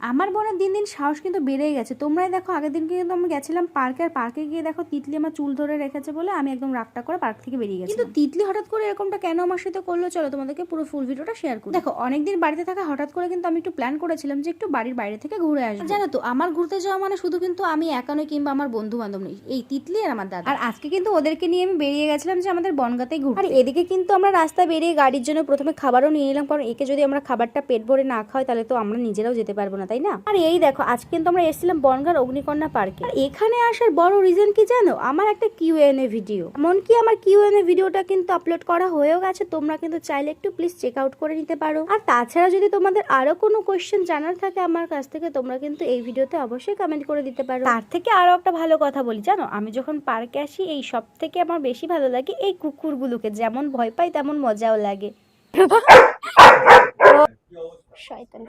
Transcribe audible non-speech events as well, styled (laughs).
আমার বোনের দিন দিন সাহস কিন্তু বেড়েই গেছে। তোমরাই দেখো আগের দিন কিন্তু আমি গেছিলাম পার্কে আর পার্কে গিয়ে দেখো তিতলি আমার চুল ধরে রেখেছে বলে আমি একদম রাগটা করে পার্ক থেকে বেরিয়ে গেছি কিন্তু তিতলি হঠাৎ করে এরকমটা কেন আমার সাথে করল? চলো তোমাদেরকে পুরো ফুল ভিডিওটা শেয়ার করি। দেখো অনেকদিন বাড়িতে থাকা হঠাৎ করে কিন্তু আমি একটু প্ল্যান করেছিলাম যে একটু বাড়ির বাইরে থেকে ঘুরে আসব। জানো তো আমার ঘুরতে যাওয়া মানে শুধু কিন্তু আমি একা নই কিংবা আমার বন্ধু বান্ধব নেই এই তিতলি আর আমার দাদা। আর আজকে কিন্তু ওদেরকে নিয়ে আমি বেরিয়ে গেছিলাম যে আমাদের বনগাতে ঘুরতে। আর এদিকে কিন্তু আমরা রাস্তা বেরিয়ে গাড়ির জন্য প্রথমে খাবারও নিয়ে নিলাম কারণ একে যদি আমরা খাবারটা পেট ভরে না খাওয়াই তাহলে তো আমরা নিজেরাও যেতে পারব না। তাই না? আর এই দেখো আজকে কিন্তু আমরা এসেছিলাম বনগার অগ্নিকন্যা পার্কে। আর এখানে আসার বড় রিজন কি জানো? আমার একটা কিউএনএ ভিডিও এমনকি আমার কিউএনএ ভিডিওটা কিন্তু আপলোড করা হয়েও গেছে তোমরা কিন্তু চাইলে একটু প্লিজ চেক আউট করে নিতে পারো। আর তাছাড়া যদি তোমাদের আরও কোনো কোয়েশ্চেন জানার থাকে আমার কাছ থেকে তোমরা কিন্তু এই ভিডিওতে অবশ্যই কমেন্ট করে দিতে পারো। তার থেকে আরও একটা ভালো কথা বলি জানো? আমি যখন পার্কে আসি এই সব থেকে আমার বেশি ভালো লাগে এই কুকুরগুলোকে। যেমন ভয় পাই তেমন মজাও লাগে। (laughs) শয়তান।